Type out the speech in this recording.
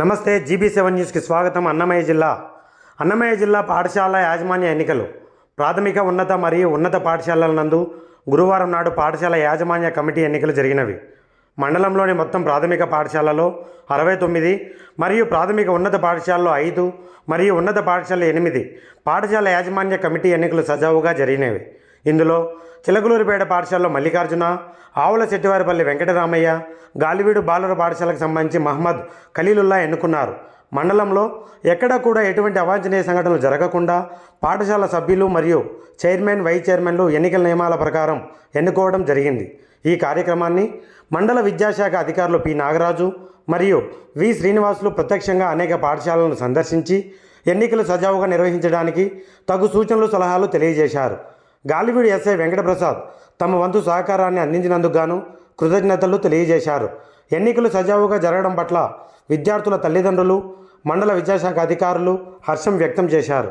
నమస్తే GB seven న్యూస్కి స్వాగతం అన్నమయ్య జిల్లా. అన్నమయ్య జిల్లా పాఠశాల యాజమాన్య ఎన్నికలు. ప్రాథమిక ఉన్నత మరియు ఉన్నత పాఠశాలల నందు గురువారం నాడు పాఠశాల యాజమాన్య కమిటీ ఎన్నికలు జరిగినవి. మండలంలోని మొత్తం ప్రాథమిక పాఠశాలలో అరవై తొమ్మిది మరియు ప్రాథమిక ఉన్నత పాఠశాలలో ఐదు మరియు ఉన్నత పాఠశాల ఎనిమిది పాఠశాల యాజమాన్య కమిటీ ఎన్నికలు సజావుగా జరిగినవి. ఇందులో చిలకలూరిపేట పాఠశాలలో మల్లికార్జున ఆవుల చెట్టివారిపల్లి వెంకటరామయ్య గాలివీడు బాలుర పాఠశాలకు సంబంధించి మహమ్మద్ ఖలీలుల్లా ఎన్నుకున్నారు. మండలంలో ఎక్కడా కూడా ఎటువంటి అవాంఛనీయ సంఘటనలు జరగకుండా పాఠశాల సభ్యులు మరియు చైర్మన్ వైస్ చైర్మన్లు ఎన్నికల నియమాల ప్రకారం ఎన్నుకోవడం జరిగింది. ఈ కార్యక్రమాన్ని మండల విద్యాశాఖ అధికారులు పి. నాగరాజు మరియు వి. శ్రీనివాసులు ప్రత్యక్షంగా అనేక పాఠశాలలను సందర్శించి ఎన్నికలు సజావుగా నిర్వహించడానికి తగు సూచనలు సలహాలు తెలియజేశారు. గాలివీడు ఎస్ఐ వెంకటప్రసాద్ తమ వంతు సహకారాన్ని అందించినందుకు గాను కృతజ్ఞతలు తెలియజేశారు. ఎన్నికలు సజావుగా జరగడం పట్ల విద్యార్థుల తల్లిదండ్రులు మండల విద్యాశాఖ అధికారులు హర్షం వ్యక్తం చేశారు.